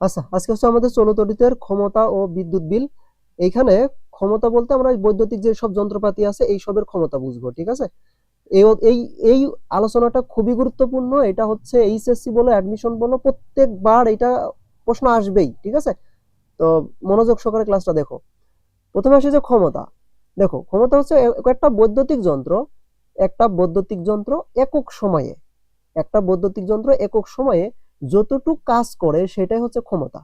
আচ্ছা আজকে হচ্ছে আমাদের চলতরিতের ক্ষমতা ও বিদ্যুৎ বিল। এইখানে ক্ষমতা বলতে আমরা বৈদ্যুতিক যে সব যন্ত্রপাতি আছে, এই সবের ক্ষমতা বুঝব, ঠিক আছে? এই এই আলোচনাটা খুবই গুরুত্বপূর্ণ। এটা হচ্ছে এইচএসসি বলো, অ্যাডমিশন বলো, প্রত্যেকবার এটা প্রশ্ন আসবেই, ঠিক আছে? তো মনোযোগ সহকারে ক্লাসটা দেখো। প্রথমে আসে যে ক্ষমতা। দেখো, ক্ষমতা হচ্ছে একটা বৈদ্যুতিক যন্ত্র। একটা বৈদ্যুতিক যন্ত্র একক সময়ে। একটা বৈদ্যুতিক যন্ত্র একক সময়ে যতটুক কাজ করে সেটাই হচ্ছে ক্ষমতা।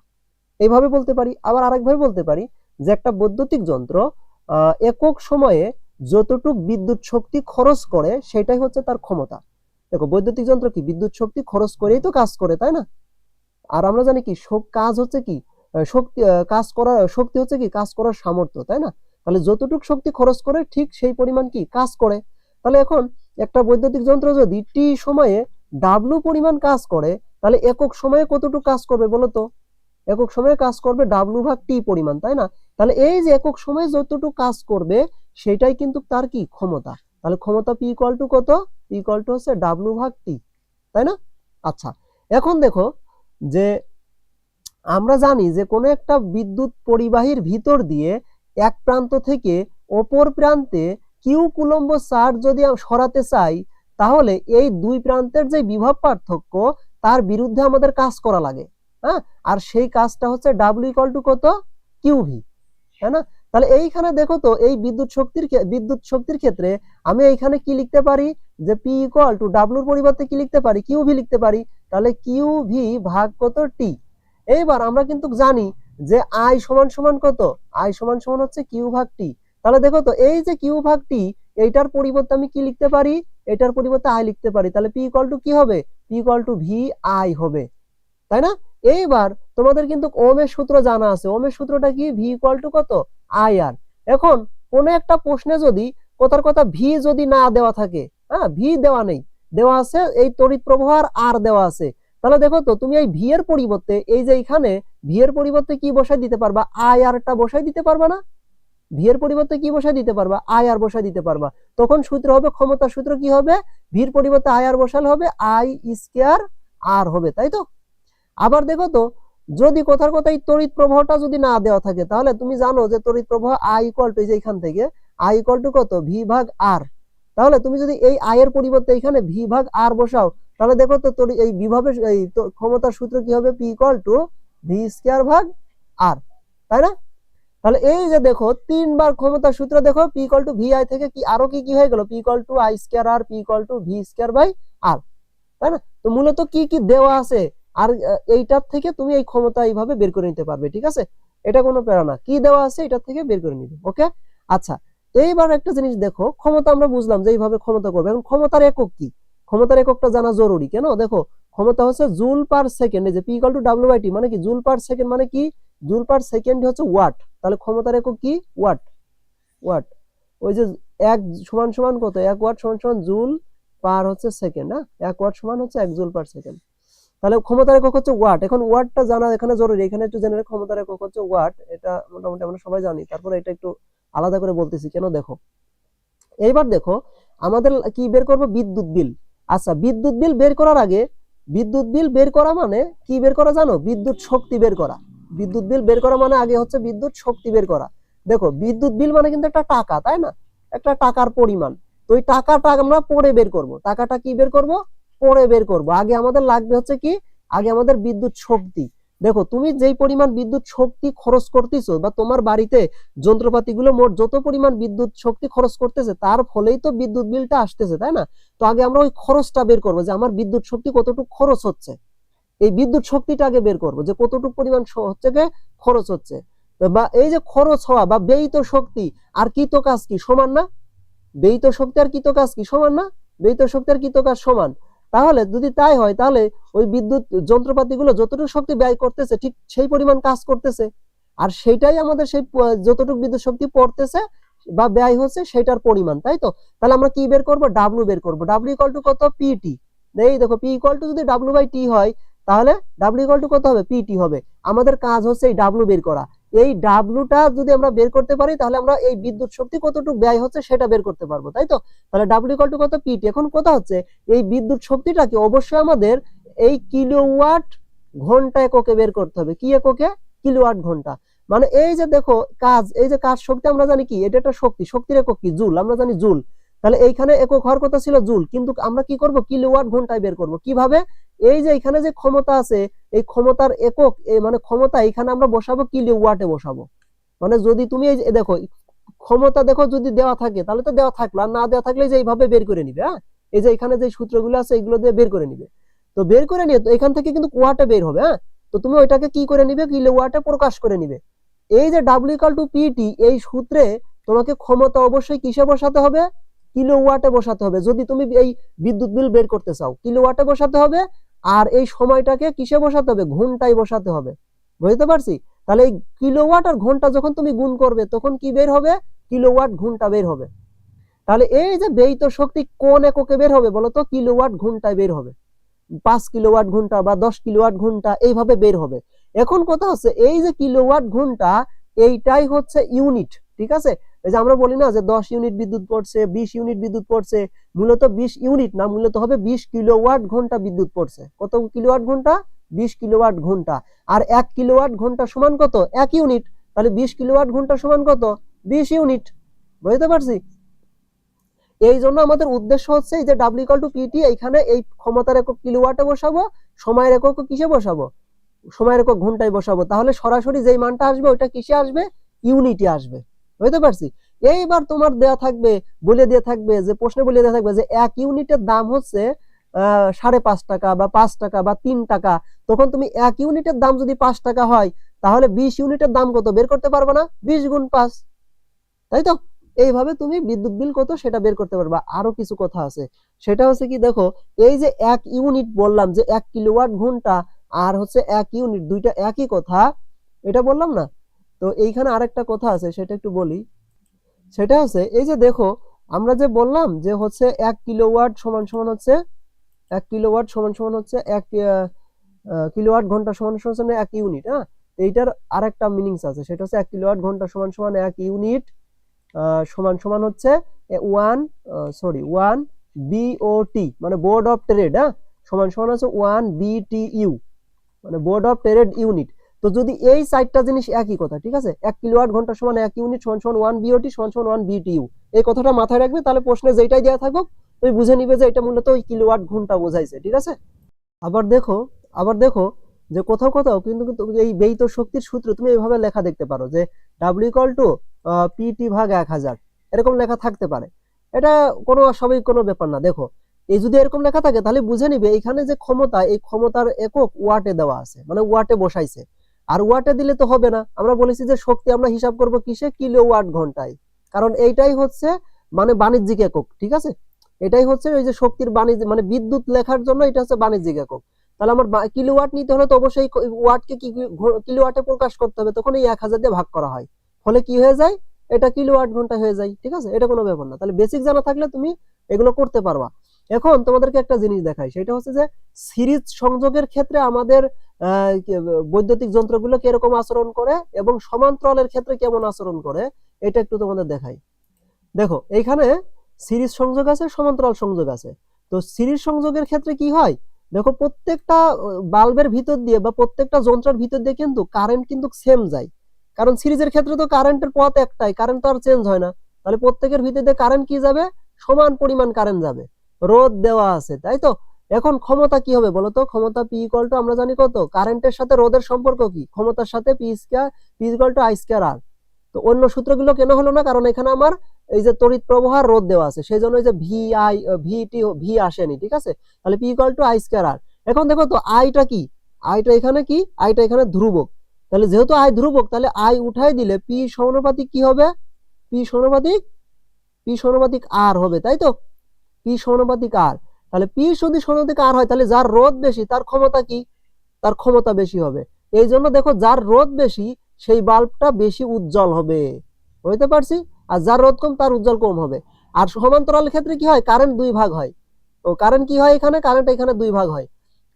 এইভাবে বলতে পারি, আবার আরেকভাবে বলতে পারি যে একটা বৈদ্যুতিক যন্ত্র একক সময়ে যতটুক বিদ্যুৎ শক্তি খরচ করে সেটাই হচ্ছে তার ক্ষমতা। দেখো, বৈদ্যুতিক যন্ত্র কি? বিদ্যুৎ শক্তি খরচ করেই তো কাজ করে, তাই না? আর আমরা জানি কি কাজ হচ্ছে কি শক্তি কাজ করার, শক্তি হচ্ছে কি, কাজ করার সামর্থ্য, তাই না? তাহলে যতটুক শক্তি খরচ করে ঠিক সেই পরিমাণ কি, কাজ করে। তাহলে এখন একটা বৈদ্যুতিক যন্ত্র যদি টি সময়ে ডাব্লু পরিমাণ কাজ করে তাহলে একক সময়ে কতটুকু কাজ করবে বলো তো? একক সময়ে কাজ করবে ডাব্লু ভাগ টি পরিমাণ, তাই না? তাহলে এই যে একক সময়ে যতটুকু কাজ করবে, সেটাই কিন্তু তার কি? ক্ষমতা। তাহলে ক্ষমতা পি ইকুয়াল টু কত? পি ইকুয়াল টু হচ্ছে ডাব্লু ভাগ টি তাই না? আচ্ছা এখন দেখো যে আমরা জানি যে কোনো একটা বিদ্যুৎ পরিবাহীর ভিতর দিয়ে এক প্রান্ত থেকে অপর প্রান্তে কিউ কুলম্ব চার্জ যদি সরাতে চাই, তাহলে এই দুই প্রান্তের যে বিভব পার্থক্য বিরুদ্ধে আমাদের কাজ করা লাগে হ্যাঁ? আর সেই কাজটা হচ্ছে ডাব্লিউ ইকুয়াল টু কত? কিউভি তাই না? তাহলে এইখানে দেখো তো, এই বিদ্যুৎ শক্তির বিদ্যুৎ শক্তির ক্ষেত্রে আমি এইখানে কি লিখতে পারি? যে পি ইকুয়াল টু ডাব্লুর পরিবর্তে কি লিখতে পারি? কিউভি লিখতে পারি। তাহলে কিউভি ভাগ কত টি এইবার আমরা কিন্তু জানি যে আই সমান সমান কত? আই সমান সমান হচ্ছে কিউ ভাগ টি তাহলে দেখো তো, এই যে কিউ ভাগ টি এইটার পরিবর্তে আমি কি লিখতে পারি? এটার পরিবর্তে আই লিখতে পারি। তাহলে পি ইকুয়াল টু কি হবে? P equal to V I হবে, তাই না? এইবার তোমাদের কিন্তু ওমের সূত্র জানা আছে, ওমের সূত্রটা কি? ভি ইকুয়াল টু কত? আই আর এখন কোন একটা প্রশ্নে যদি কথার কথা ভি যদি না দেওয়া থাকে হ্যাঁ ভি দেওয়া নেই, দেওয়া আছে এই তড়িৎ প্রবাহ আর আর দেওয়া আছে, তাহলে দেখো তো, তুমি এই ভি এর পরিবর্তে এই যে এখানে ভি এর পরিবর্তে কি বসাই দিতে পারবা? আই আরটা বসাই দিতে পারবা না? ভি এর পরিবর্তে কি বসাই দিতে পারবা? আই আর বসাই দিতে পারবা। তখন সূত্র হবে, ক্ষমতার সূত্র কি হবে? ভির পরিবর্তে আই আর বসালে হবে, আই স্কয়ার আর হবে, তাই তো? আবার দেখো তো, যদি কথার কথা তড়িৎ প্রবাহটা যদি না দেওয়া থাকে, তাহলে তুমি জানো যে তড়িৎ প্রবাহ আই ইকুয়াল টু যে এখান থেকে, আই ইকুয়াল টু কত? ভি ভাগ আর। তাহলে তুমি যদি এই আই এর পরিবর্তে এখানে ভি ভাগ আর বসাও, তাহলে দেখো তো তড়ি- এই বিভবের এই ক্ষমতার সূত্র কি হবে? P equal to V square ভাগ আর, তাই না? তাহলে এই যে দেখো, তিনবার ক্ষমতার সূত্র দেখো P equal to V I থেকে কি আরও কি কি হয়ে গেল? P equal to I square R P equal to V square by R তাই না? তো মূলত কি কি দেওয়া আছে? আর এইটার থেকে তুমি এই ক্ষমতা এইভাবে বের করে নিতে পারবে, ঠিক আছে? এটা কোনো প্যারা না। কি দেওয়া আছে? এটার থেকে বের করে নিবে ওকে আচ্ছা এইবার একটা জিনিস দেখো, ক্ষমতা আমরা বুঝলাম যে এইভাবে ক্ষমতা করবে। এখন ক্ষমতার একক কি? ক্ষমতার এককটা জানা জরুরি, কেন? দেখো, ক্ষমতা হচ্ছে জুল পার সেকেন্ড, এই যে P equal to W by T মানে কি? জুল পার সেকেন্ড মানে কি? জুল পার সেকেন্ড হচ্ছে ওয়াট। তাহলে ক্ষমতার একক কি? ওয়াট ওয়াট ওই যে এক সমান সমান কত? এক ওয়াট সমান সমান জুল পার হচ্ছে সেকেন্ড হ্যাঁ এক ওয়াট সমান হচ্ছে এক জুল পার সেকেন্ড তাহলে ক্ষমতার একক হচ্ছে ওয়াট এখন ওয়াটটা জানা এখানে জরুরি। এখানে একটু জেনে ক্ষমতার একক হচ্ছে ওয়াট এটা মোটামুটি আমরা সবাই জানি। তারপরে এটা একটু আলাদা করে বলতেছি, কেন দেখো? এইবার দেখো, আমাদের কি বের করব? বিদ্যুৎ বিল। আচ্ছা বিদ্যুৎ বিল বের করার আগে, বিদ্যুৎ বিল বের করা মানে কি বের করা জানো? বিদ্যুৎ শক্তি বের করা। বিদ্যুৎ বিল বের করা মানে আগে হচ্ছে বিদ্যুৎ শক্তি বের করা। দেখো, বিদ্যুৎ বিল মানে কিন্তু একটা টাকা, তাই না? একটা টাকার পরিমাণ। তো ওই টাকাটা আমরা পরে বের করব। টাকাটা কি বের করব? পরে বের করব। আগে আমাদের লাগবে হচ্ছে কি? আগে আমাদের বিদ্যুৎ শক্তি। দেখো, তুমি যেই পরিমাণ বিদ্যুৎ শক্তি খরচ করতেছো বা তোমার বাড়িতে যন্ত্রপাতিগুলো মোট যত পরিমাণ বিদ্যুৎ শক্তি খরচ করতেছে, তার ফলেই তো বিদ্যুৎ বিলটা আসতেছে, তাই না? তো আগে আমরা ওই খরচটা বের করব যে আমার বিদ্যুৎ শক্তি কতটুকু খরচ হচ্ছে। এই বিদ্যুৎ শক্তিটা আগে বের করব, যে কতটুকু পরিমাণ হচ্ছে গিয়ে খরচ হচ্ছে। বা এই যে খরচ হওয়া বা ব্যয়িত শক্তি, আর কৃত কাজ কি? সমান না? ব্যয়িত শক্তি আর কৃত কাজ কি? সমান না? ব্যয়িত শক্তি আর কৃত কাজ সমান। তাহলে যদি তাই হয়, তাহলে ওই বিদ্যুৎ যন্ত্রপাতিগুলো যতটুকু শক্তি ব্যয় করতেছে, ঠিক সেই পরিমাণ কাজ করতেছে। আর সেটাই আমাদের সেই যতটুকু বিদ্যুৎ শক্তি পড়তেছে বা ব্যয় হচ্ছে সেটার পরিমাণ, তাই তো? তাহলে আমরা কি বের করব? ডাব্লু বের করব। ডাব্লু ইকুয়াল টু কত? পিটি এই দেখো পি ইকুয়াল টু যদি ডাব্লু বাই টি হয় তাহলে ডাব্লু ইকুয়াল টু কত হবে? পিটি হবে। আমাদের কাজ হচ্ছে এই ডাব্লু বের করা। এই ডাব্লুটা যদি আমরা বের করতে পারি, তাহলে আমরা এই বিদ্যুৎ শক্তি কতটুকু ব্যয় হচ্ছে সেটা বের করতে পারব, তাই তো? তাহলে ডাব্লু ইকুয়াল টু কত? পিটি এখন কথা হচ্ছে, এই বিদ্যুৎ শক্তিটাকে অবশ্যই আমাদের এই কিলোওয়াট ঘণ্টা এককে বের করতে হবে। কি এককে? কিলোওয়াট ঘণ্টা। মানে এই যে দেখো, কাজ, এই যে কাজ শক্তি আমরা জানি কি? এটা একটা শক্তি। শক্তির একক কি? জুল। আমরা জানি জুল। তাহলে এইখানে একক হওয়ার কথা ছিল জুল। কিন্তু আমরা কি করব? কিলোওয়াট ঘন্টায় বের করব। কীভাবে? এই যে এখানে যে ক্ষমতা আছে, এই ক্ষমতার একক মানে ক্ষমতা, এখানে আমরা বসাবো কিলোওয়াটে বসাবো। মানে যদি তুমি এই দেখো, ক্ষমতা দেখো যদি দেওয়া থাকে, তাহলে তো দেওয়া থাকল। আর না দেওয়া থাকলে যে এইভাবে বের করে নিবে হ্যাঁ? এই যে এখানে যে সূত্রগুলো আছে, এগুলো দিয়ে বের করে নিবে। তো বের করে নিয়ে, তো এখান থেকে কিন্তু ওয়াটে বের হবে হ্যাঁ? তো তুমি ওইটাকে কি করে নিবে? কিলোওয়াটে প্রকাশ করে নিবে। এই যে ডাব্লিউ ইকাল টু পিটি এই সূত্রে তোমাকে ক্ষমতা অবশ্যই কিসে বসাতে হবে? কিলো ওয়াটে বসাতে হবে। যদি তুমি এই বিদ্যুৎ বিল বের করতে চাও কিলো ওয়াটে বসাতে হবে? আর এই সময়টাকে কিসে বসাতে হবে? ঘন্টায় বসাতে হবে। বুঝতে পারছি? তাহলে এই কিলোওয়াট আর ঘণ্টা যখন তুমি গুণ করবে, তখন কি বের হবে? কিলোওয়াট ঘণ্টা বের হবে। তাহলে এই যে ব্যয়িত শক্তি কোন এককে বের হবে বলতো? কিলোওয়াট ঘন্টায় বের হবে। পাঁচ কিলোওয়াট ঘণ্টা বা দশ কিলোওয়াট ঘণ্টা এইভাবে বের হবে। এখন কথা হচ্ছে, এই যে কিলোওয়াট ঘণ্টা, এইটাই হচ্ছে ইউনিট, ঠিক আছে? এই যে আমরা বলি না যে দশ ইউনিট বিদ্যুৎ পড়ছে, বিশ ইউনিট বিদ্যুৎ পড়ছে, মূলত বিশ ইউনিট না, মূলত হবে বিশ কিলোওয়াট ঘণ্টা বিদ্যুৎ পড়ছে। কত কিলোওয়াট ঘণ্টা? বিশ কিলোওয়াট ঘণ্টা। আর এক কিলোওয়াট ঘণ্টা সমান কত? এক ইউনিট। তাহলে বিশ কিলোওয়াট ঘণ্টা সমান কত? বিশ ইউনিট। বুঝতে পারছি? এই জন্য আমাদের উদ্দেশ্য হচ্ছে এই যে ডাব্লিউ ইকাল টু পিটি এইখানে এই ক্ষমতার একক কিলোওয়াটে বসাবো, সময়ের একক কিসে বসাবো? সময়ের একক ঘন্টায় বসাবো। তাহলে সরাসরি যেই মানটা আসবে, ওইটা কিসে আসবে? ইউনিটে আসবে। বুঝতে পারছি? এইবার তোমার দেয়া থাকবে, বলে দিয়ে থাকবে, যে প্রশ্নে বলে দেওয়া থাকবে যে এক ইউনিটের দাম হচ্ছে সাড়ে পাঁচ টাকা বা পাঁচ টাকা বা তিন টাকা। তখন তুমি এক ইউনিটের দাম যদি পাঁচ টাকা হয়, তাহলে বিশ ইউনিটের দাম কত? বের করতে পারবে না? বিশ গুণ পাঁচ। তাই তো? এইভাবে তুমি বিদ্যুৎ বিল কত সেটা বের করতে পারবা। আরও কিছু কথা আছে। সেটা হচ্ছে কি, দেখো, এই যে এক ইউনিট বললাম যে এক কিলোওয়াট ঘণ্টা, আর হচ্ছে এক ইউনিট, দুইটা একই কথা, এটা বললাম না? তো এইখানে আরেকটা কথা আছে, সেটা একটু বলি। সেটা হচ্ছে, এই যে দেখো, আমরা যে বললাম যে হচ্ছে এক কিলোওয়াট সমান সমান হচ্ছে, এক কিলোওয়াট সমান সমান হচ্ছে এক কিলোওয়াট ঘণ্টা সমান সমান হচ্ছে এক ইউনিট হ্যাঁ? এইটার আরেকটা মিনিংস আছে, সেটা হচ্ছে এক কিলোওয়াট ঘণ্টা সমান সমান এক ইউনিট সমান সমান হচ্ছে ওয়ান সরি, ওয়ান বিওটি মানে বোর্ড অফ ট্রেড হ্যাঁ? সমান সমান হচ্ছে ওয়ান বিটিইউ মানে বোর্ড অফ ট্রেড ইউনিট। তো যদি এই চারটা জিনিস একই কথা, ঠিক আছে? এক কিলোওয়াট ঘণ্টা সমান এক ইউনিট সমান সমান ওয়ান বিওটি সমান সমান ওয়ান বিটিইউ এই কথাটা মাথায় রাখবে, তাহলে প্রশ্নে যেটাই দেওয়া থাকুক, তুমি বুঝে নিবে যে এটা মূলত ওই কিলোওয়াট ঘণ্টা বোঝাইছে, ঠিক আছে? আবার দেখো আবার দেখো যে কোথাও কোথাও কিন্তু কিন্তু এই ব্যয়িত শক্তির সূত্র তুমি এইভাবে লেখা দেখতে পারো যে ডাব্লিউ ইকাল টু পিটি ভাগ এক হাজার। এরকম লেখা থাকতে পারে। এটা কোনো সবই কোনো ব্যাপার না। দেখো, এই যদি এরকম লেখা থাকে, তাহলে বুঝে নিবে এখানে যে ক্ষমতা, এই ক্ষমতার একক ওয়াটে দেওয়া আছে মানে ওয়াটে বসাইছে। আর ওয়াটে দিলে তো হবে না। আমরা বলেছি যে শক্তি আমরা হিসাব করব কিসে? কিলো ওয়াট ঘন্টায়। কারণ এইটাই হচ্ছে মানে বাণিজ্যিক একক, ঠিক আছে? এটাই হচ্ছে ওই যে শক্তির বাণিজ্য মানে বিদ্যুৎ লেখার জন্য এটা হচ্ছে বাণিজ্যিক একক। তাহলে আমার কিলোওয়াট নিতে হলে তো অবশ্যই ওয়াটকে কি কিলোওয়াটে প্রকাশ করতে হবে, তখন এই এক হাজার দিয়ে ভাগ করা হয়। ফলে কি হয়ে যায়? এটা কিলো ওয়াট ঘণ্টা হয়ে যায়, ঠিক আছে? এটা কোনো ব্যাপার না। তাহলে বেসিক জানা থাকলে তুমি এগুলো করতে পারবা। এখন তোমাদেরকে একটা জিনিস দেখাই, সেটা হচ্ছে যে সিরিজ সংযোগের ক্ষেত্রে আমাদের বৈদ্যুতিক যন্ত্রগুলো কীরকম আচরণ করে এবং সমান্তরালের ক্ষেত্রে কেমন আচরণ করে, এটা একটু তোমাদের দেখাই। দেখো, এইখানে সিরিজ সংযোগ আছে, সমান্তরাল সংযোগ আছে। তো সিরিজ সংযোগের ক্ষেত্রে কি হয়? দেখো, প্রত্যেকটা বাল্বের ভিতর দিয়ে বা প্রত্যেকটা যন্ত্রের ভিতর দিয়ে কিন্তু কারেন্ট কিন্তু সেম যায়। কারণ সিরিজের ক্ষেত্রে তো কারেন্টের পথ একটাই কারেন্ট তো আর চেঞ্জ হয় না। তাহলে প্রত্যেকের ভিতর দিয়ে কারেন্ট কি যাবে? সমান পরিমাণ কারেন্ট যাবে। রোদ দেওয়া আছে, তাই তো? এখন ক্ষমতা কি হবে বলতো ক্ষমতা পি ইকুয়াল টু আমরা জানি কত? কারেন্টের সাথে রোদের সম্পর্ক কি? ক্ষমতার সাথে P square P equal to I square R তো অন্য সূত্রগুলো কেন হলো না? কারণ এখানে আমার এই যে তড়িৎ প্রবাহ আর রোধ দেওয়া আছে, সেই জন্য এই যে V I V T V আসেনি, ঠিক আছে? তাহলে P equal to I square R এখন দেখো তো আইটা কি? আইটা এখানে কি? আইটা এখানে ধ্রুবক। তাহলে যেহেতু আই ধ্রুবক, তাহলে আই উঠাই দিলে পি সমানুপাতিক কি হবে? পি সমানুপাতিক? পি সমানুপাতিক আর হবে, তাই তো? পি সমানুপাতিক আর তাহলে পি যদি সমানুপাতিক আর হয়, তাহলে যার রোধ বেশি, তার ক্ষমতা কি? তার ক্ষমতা বেশি হবে। এই জন্য দেখো, যার রোধ বেশি, সেই বাল্বটা বেশি উজ্জ্বল হবে। বুঝতে পারছি? আর যার রোধ কম, তার উজ্জ্বল কম হবে। আর সমান্তরাল ক্ষেত্রে কি হয়? কারেন্ট দুই ভাগ হয়। ও, কারেন্ট কি হয় এখানে? কারেন্ট এখানে দুই ভাগ হয়।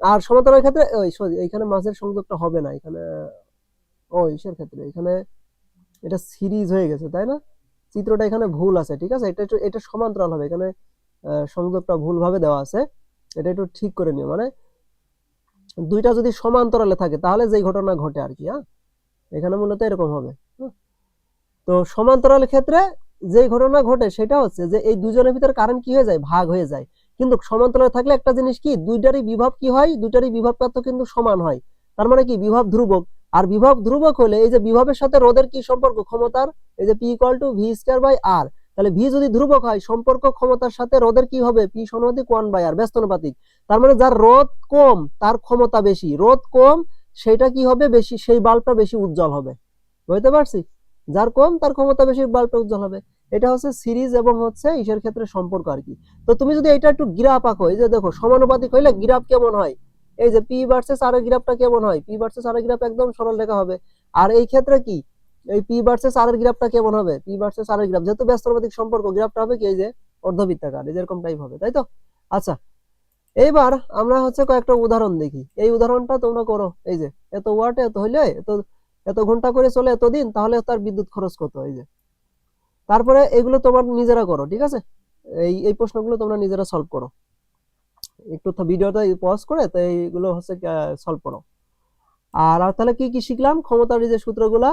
আর সমান্তরাল ক্ষেত্রে, ওই, সরি, এখানে মাঝের সংযোগটা হবে না। এখানে, ও, ইসের ক্ষেত্রে। এখানে এটা সিরিজ হয়ে গেছে, তাই না? চিত্রটা এখানে ভুল আছে, ঠিক আছে? এটা এটা সমান্তরাল হবে। এখানে সংযোগটা ভুলভাবে দেওয়া আছে। এটা একটু ঠিক করে নিও। মানে দুইটা যদি সমান্তরালে থাকে, তাহলে যেই ঘটনা ঘটে আর কি হ্যাঁ? এখানে মূলত এরকম হবে তো সমান্তরাল ক্ষেত্রে যেই ঘটনা ঘটে, সেটা হচ্ছে যে এই দুজনের ভিতরে কারেন্ট কি হয়ে যায়? ভাগ হয়ে যায়। কিন্তু সমান্তরালে থাকলে একটা জিনিস কি? দুইটারই বিভব কি হয়? দুইটারই বিভব প্রাপ্ত কিন্তু সমান হয়। তার মানে কি? বিভব ধ্রুবক। আর বিভব ধ্রুবক হলে এই যে বিভবের সাথে রোদের কি সম্পর্ক? ক্ষমতার, এই যে P equal to V square by R তাহলে ভি যদি ধ্রুবক হয়, সম্পর্ক ক্ষমতার সাথে রোধের কি হবে? পি সমানুপাতিক ওয়ান বাই আর ব্যস্তানুপাতিক তার মানে যার রোধ কম, তার ক্ষমতা বেশি। রোধ কম, সেটা কি হবে? বেশি, সেই বাল্বটা বেশি উজ্জ্বল হবে। বুঝতে পারছি? যার কম, তার ক্ষমতা বেশি, বাল্বটা উজ্জ্বল হবে। এটা হচ্ছে সিরিজ এবং হচ্ছে ইসের ক্ষেত্রে সম্পর্ক আর কি। তো তুমি যদি এটা একটু গ্রাফ আঁকো, এই যে দেখো, সমানুপাতিক হইলে গ্রাফ কেমন হয়? এই যে পি ভার্সেস আর এর গ্রাফটা কেমন হয়? পি ভার্সেস আর এর গ্রাফ একদম সরল রেখা হবে। আর এই ক্ষেত্রে কি? এই পি ভার্সেস আর এর গ্রাফটা কেমন হবে? পি ভার্সেস আর এর গ্রাফ যেহেতু ব্যস্তানুপাতিক সম্পর্ক গ্রাফটা হবে কি এই যে অর্ধবৃত্তাকার এরকম টাইপ হবে, তাই তো? আচ্ছা এইবার আমরা হচ্ছে কয়েকটা উদাহরণ দেখি। এই উদাহরণটা তোমরা করো, এই যে এত এত হইলে, এত এত ঘণ্টা করে চলে তাহলে তার বিদ্যুৎ খরচ কত, এই যে? তারপরে এগুলো তোমার নিজেরা করো, ঠিক আছে? এই এই প্রশ্নগুলো তোমরা নিজেরা সলভ করো। একটু ভিডিওটা পজ করে, তো এইগুলো হচ্ছে সলভ করো। আর তাহলে কি কি শিখলাম? ক্ষমতার যে সূত্রগুলা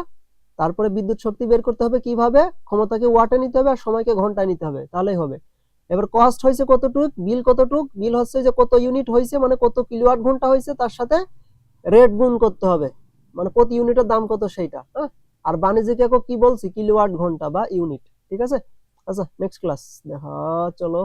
তারপরে বিদ্যুৎ শক্তি বের করতে হবে কীভাবে? ক্ষমতাকে ওয়াটে নিতে হবে আর সময়কে ঘন্টায় নিতে হবে তাহলেই হবে। এবার কস্ট হয়েছে কতটুক? বিল কতটুক? বিল হচ্ছে যে কত ইউনিট হয়েছে মানে কত কিলোওয়াট ঘণ্টা হয়েছে তার সাথে রেট গুণ করতে হবে। মানে প্রতি ইউনিটের দাম কত সেইটা। হ্যাঁ আর বাণিজ্যিক একক কি বলছি? কিলোওয়াট ঘণ্টা বা ইউনিট ঠিক আছে? আচ্ছা নেক্সট ক্লাস দেখা চলো।